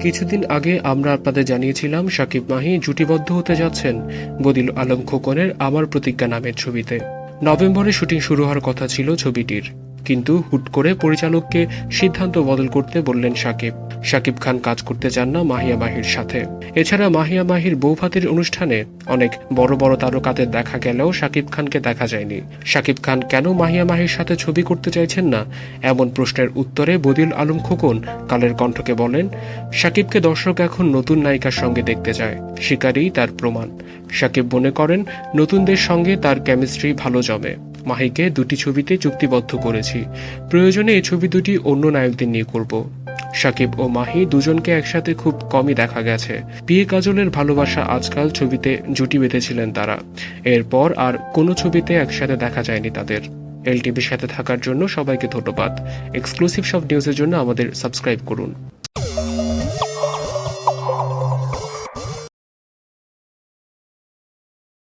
কিছুদিন আগে আমরা আপনাদের জানিয়েছিলাম, সাকিব মাহি জুটিবদ্ধ হতে যাচ্ছেন বদিল আলম খোকনের আমার প্রতিজ্ঞা নামের ছবিতে। নভেম্বরে শুটিং শুরু হওয়ার কথা ছিল ছবিটির। কিন্তু হুট করে পরিচালককে সিদ্ধান্ত বদল করতে বললেন সাকিব। সাকিব খান কাজ করতে চান না মাহিয়া মাহির সাথে। এছাড়া মাহিয়া মাহির বৌভাতের অনুষ্ঠানে অনেক বড় বড় তারকাদের দেখা গেলেও শাকিব খানকে দেখা যায়নি। শাকিব খান কেন মাহিয়া মাহির সাথে ছবি করতে চাইছেন না? এমন প্রশ্নের উত্তরে বদিল আলম খোকন কালের কণ্ঠকে বলেন, শাকিবকে দর্শক এখন নতুন নায়িকার সঙ্গে দেখতে চায়। শিকারই তার প্রমাণ। শাকিব মনে করেন, নতুনদের সঙ্গে তার কেমিস্ট্রি ভালো জমে। মাহিকে দুটি ছবিতে চুক্তিবদ্ধ করেছি। প্রয়োজনে এই ছবি দুটি অন্য নায়কদের নিয়ে করব। সাকিব ও মাহি দুজনকে একসাথে খুব কমই দেখা গেছে। বিয়ে কাজলের ভালোবাসা আজকাল ছবিতে জুটি বেঁধেছিলেন তারা। এরপর আর কোনো ছবিতে একসাথে দেখা যায়নি তাদের। এলটিভির সাথে থাকার জন্য সবাইকে ধন্যবাদ। এক্সক্লুসিভ সব নিউজের জন্য আমাদের সাবস্ক্রাইব করুন।